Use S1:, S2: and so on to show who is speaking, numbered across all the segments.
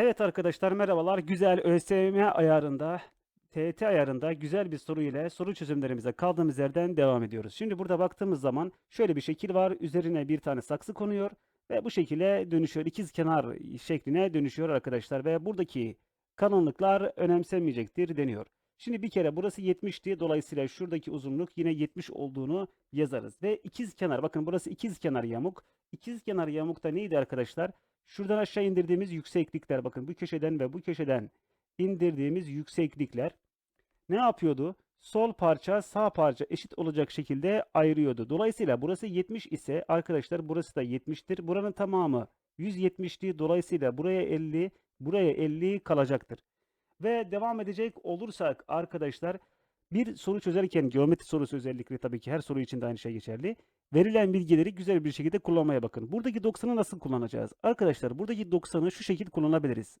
S1: Evet arkadaşlar merhabalar. Güzel ÖSYM ayarında, TET ayarında güzel bir soru ile soru çözümlerimize kaldığımız yerden devam ediyoruz. Şimdi burada baktığımız zaman şöyle bir şekil var. Üzerine bir tane saksı konuyor ve bu şekilde dönüşüyor. İkiz kenar şekline dönüşüyor arkadaşlar ve buradaki kalınlıklar önemsenmeyecektir deniyor. Şimdi bir kere burası 70'ti. Dolayısıyla şuradaki uzunluk yine 70 olduğunu yazarız. Ve ikiz kenar bakın burası ikiz kenar yamuk. İkiz kenar yamukta neydi arkadaşlar? Şuradan aşağı indirdiğimiz yükseklikler bakın bu köşeden ve bu köşeden indirdiğimiz yükseklikler ne yapıyordu? Sol parça sağ parça eşit olacak şekilde ayırıyordu. Dolayısıyla burası 70 ise arkadaşlar burası da 70'tir. Buranın tamamı 170'ti. Dolayısıyla buraya 50, buraya 50 kalacaktır. Ve devam edecek olursak arkadaşlar bir soru çözerken geometri sorusu özellikle tabii ki her soru için de aynı şey geçerli. Verilen bilgileri güzel bir şekilde kullanmaya bakın. Buradaki 90'ı nasıl kullanacağız? Arkadaşlar buradaki 90'ı şu şekilde kullanabiliriz.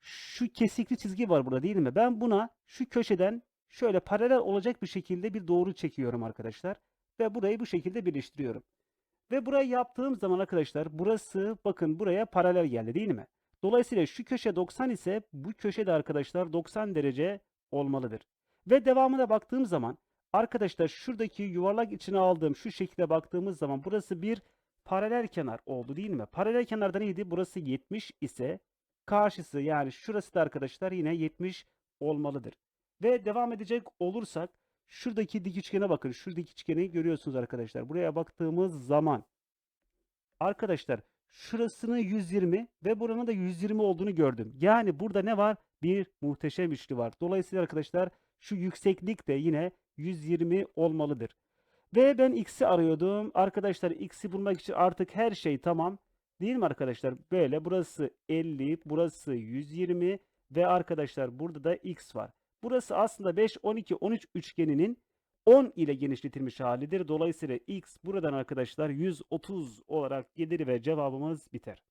S1: Şu kesikli çizgi var burada değil mi? Ben buna şu köşeden şöyle paralel olacak bir şekilde bir doğru çekiyorum arkadaşlar. Ve burayı bu şekilde birleştiriyorum. Ve burayı yaptığım zaman arkadaşlar burası bakın buraya paralel geldi değil mi? Dolayısıyla şu köşe 90 ise bu köşe de arkadaşlar 90 derece olmalıdır. Ve devamına baktığım zaman arkadaşlar şuradaki yuvarlak içine aldığım şu şekilde baktığımız zaman burası bir paralel kenar oldu değil mi? Paralel kenarda neydi? Burası 70 ise karşısı yani şurası da arkadaşlar yine 70 olmalıdır. Ve devam edecek olursak şuradaki dik üçgene bakın. Şu dik üçgeni görüyorsunuz arkadaşlar. Buraya baktığımız zaman arkadaşlar şurasını 120 ve buranın da 120 olduğunu gördüm. Yani burada ne var? Bir muhteşem üçlü var. Dolayısıyla arkadaşlar şu yükseklik de yine 120 olmalıdır. Ve ben x'i arıyordum. Arkadaşlar x'i bulmak için artık her şey tamam. Değil mi arkadaşlar? Böyle burası 50, burası 120 ve arkadaşlar burada da x var. Burası aslında 5, 12, 13 üçgeninin 10 ile genişletilmiş halidir. Dolayısıyla x buradan arkadaşlar 130 olarak gelir ve cevabımız biter.